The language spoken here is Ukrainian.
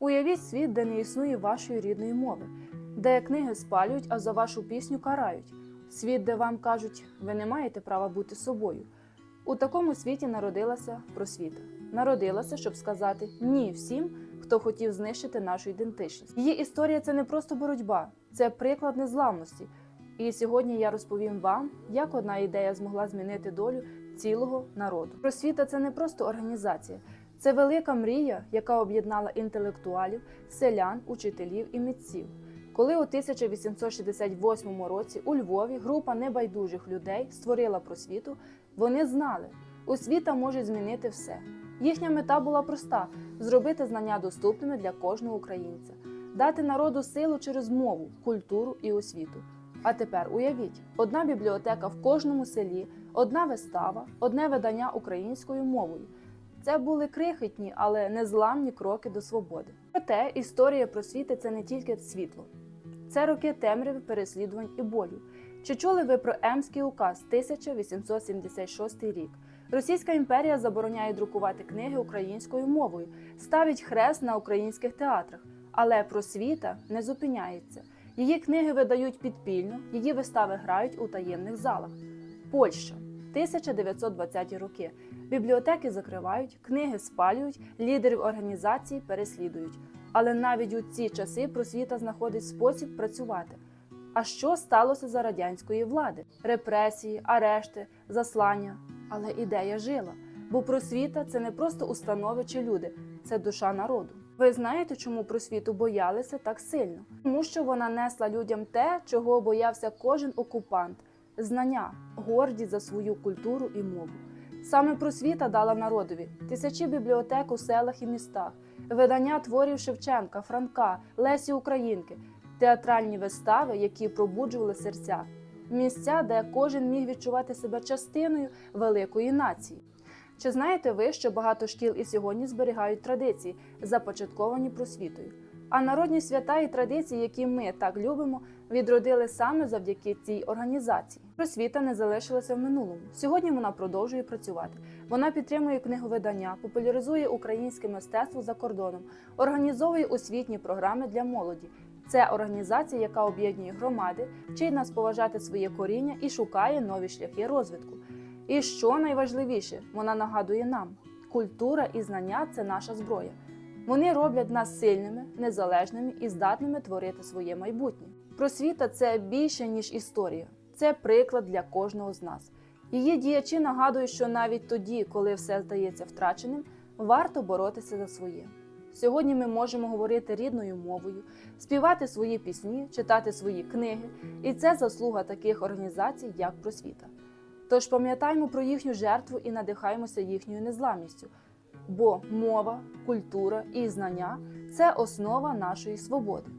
Уявіть світ, де не існує вашої рідної мови, де книги спалюють, а за вашу пісню карають. Світ, де вам кажуть, ви не маєте права бути собою. У такому світі народилася просвіта. Народилася, щоб сказати ні всім, хто хотів знищити нашу ідентичність. Її історія це не просто боротьба, це приклад незламності. І сьогодні я розповім вам, як одна ідея змогла змінити долю цілого народу. Просвіта це не просто організація, це велика мрія, яка об'єднала інтелектуалів, селян, учителів і митців. Коли у 1868 році у Львові група небайдужих людей створила просвіту, вони знали, освіта може змінити все. Їхня мета була проста: зробити знання доступними для кожного українця, дати народу силу через мову, культуру і освіту. А тепер уявіть: одна бібліотека в кожному селі, одна вистава, одне видання українською мовою. Це були крихітні, але незламні кроки до свободи. Проте історія просвіти це не тільки світло, це роки темряви, переслідувань і болю. Чи чули ви про Емський указ 1876 рік? Російська імперія забороняє друкувати книги українською мовою, ставить хрест на українських театрах, але просвіта не зупиняється. Її книги видають підпільно, її вистави грають у таємних залах. Польща 1920-ті роки. Бібліотеки закривають, книги спалюють, лідерів організацій переслідують. Але навіть у ці часи просвіта знаходить спосіб працювати. А що сталося за радянської влади? Репресії, арешти, заслання. Але ідея жила. Бо просвіта це не просто установи чи люди, це душа народу. Ви знаєте, чому просвіту боялися так сильно? Тому що вона несла людям те, чого боявся кожен окупант знання, гордість за свою культуру і мову. Саме просвіта дала народові тисячі бібліотек у селах і містах, видання творів Шевченка, Франка, Лесі Українки, театральні вистави, які пробуджували серця, місця, де кожен міг відчувати себе частиною великої нації. Чи знаєте ви, що багато шкіл і сьогодні зберігають традиції, започатковані просвітою? А народні свята і традиції, які ми так любимо, відродили саме завдяки цій організації. Просвіта не залишилася в минулому. Сьогодні вона продовжує працювати. Вона підтримує книговидання, популяризує українське мистецтво за кордоном, організовує освітні програми для молоді. Це організація, яка об'єднує громади, вчить нас поважати своє коріння і шукає нові шляхи розвитку. І що найважливіше, вона нагадує нам: культура і знання це наша зброя. Вони роблять нас сильними, незалежними і здатними творити своє майбутнє. Просвіта це більше ніж історія, це приклад для кожного з нас. Її діячі нагадують, що навіть тоді, коли все здається втраченим, варто боротися за своє. Сьогодні ми можемо говорити рідною мовою, співати свої пісні, читати свої книги, і це заслуга таких організацій, як просвіта. Тож пам'ятаймо про їхню жертву і надихаємося їхньою незламністю, бо мова, культура і знання це основа нашої свободи.